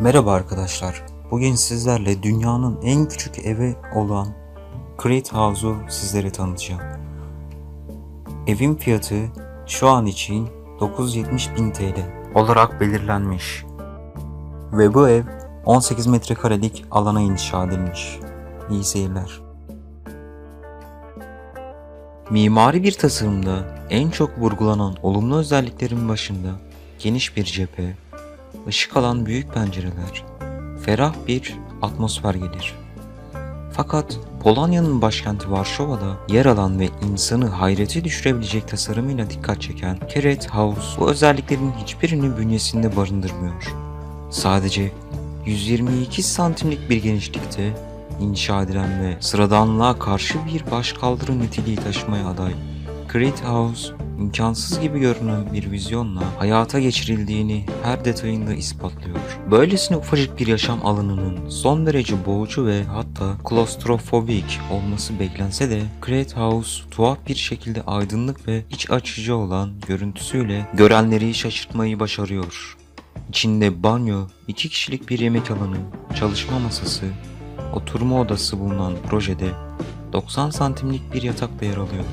Merhaba arkadaşlar. Bugün sizlerle dünyanın en küçük evi olan Create House'u sizlere tanıtacağım. Evin fiyatı şu an için 970 bin TL olarak belirlenmiş. Ve bu ev 18 metrekarelik alana inşa edilmiş. İyi seyirler. Mimari bir tasarımda en çok vurgulanan olumlu özelliklerin başında geniş bir cephe, ışık alan büyük pencereler, ferah bir atmosfer gelir. Fakat Polonya'nın başkenti Varşova'da yer alan ve insanı hayrete düşürebilecek tasarımıyla dikkat çeken Keret House bu özelliklerin hiçbirini bünyesinde barındırmıyor. Sadece 122 santimlik bir genişlikte inşa edilen ve sıradanlığa karşı bir başkaldırı niteliği taşımaya aday. Great House, imkansız gibi görünen bir vizyonla hayata geçirildiğini her detayında ispatlıyor. Böylesine ufacık bir yaşam alanının son derece boğucu ve hatta klostrofobik olması beklense de Great House tuhaf bir şekilde aydınlık ve iç açıcı olan görüntüsüyle görenleri şaşırtmayı başarıyor. İçinde banyo, iki kişilik bir yemek alanı, çalışma masası, oturma odası bulunan projede 90 santimlik bir yatak da yer alıyor.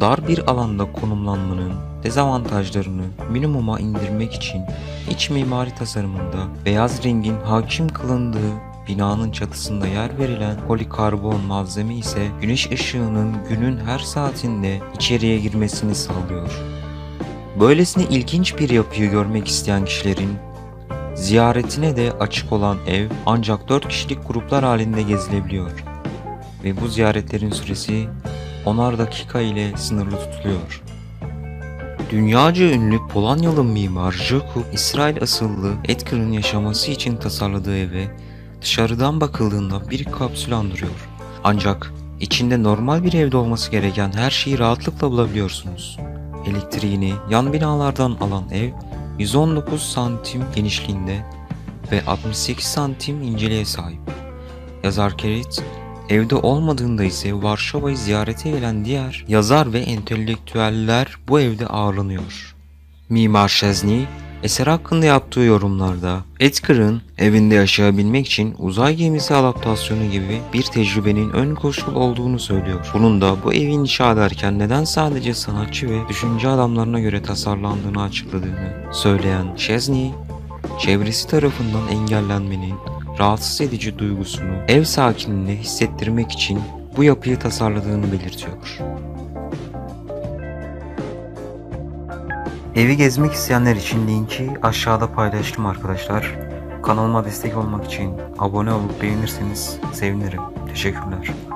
Dar bir alanda konumlanmanın dezavantajlarını minimuma indirmek için iç mimari tasarımında beyaz rengin hakim kılındığı binanın çatısında yer verilen polikarbon malzeme ise güneş ışığının günün her saatinde içeriye girmesini sağlıyor. Böylesine ilginç bir yapıyı görmek isteyen kişilerin ziyaretine de açık olan ev ancak 4 kişilik gruplar halinde gezilebiliyor. Ve bu ziyaretlerin süresi 10'ar dakika ile sınırlı tutuluyor. Dünyaca ünlü Polonyalı mimar Jakub, İsrail asıllı Edgar'ın yaşaması için tasarladığı eve dışarıdan bakıldığında bir kapsül andırıyor. Ancak içinde normal bir evde olması gereken her şeyi rahatlıkla bulabiliyorsunuz. Elektriğini yan binalardan alan ev 119 santim genişliğinde ve 68 santim inceliğe sahip. Yazar Kerit, evde olmadığında ise Varşova'yı ziyarete gelen diğer yazar ve entelektüeller bu evde ağırlanıyor. Mimar Şezni, eser hakkında yaptığı yorumlarda Edgar'ın evinde yaşayabilmek için uzay gemisi adaptasyonu gibi bir tecrübenin ön koşul olduğunu söylüyor. Bunun da bu evi inşa ederken neden sadece sanatçı ve düşünce adamlarına göre tasarlandığını açıkladığını söyleyen Şezni, çevresi tarafından engellenmenin rahatsız edici duygusunu ev sakinine hissettirmek için bu yapıyı tasarladığını belirtiyor. Evi gezmek isteyenler için linki aşağıda paylaştım arkadaşlar. Kanalıma destek olmak için abone olup beğenirseniz sevinirim. Teşekkürler.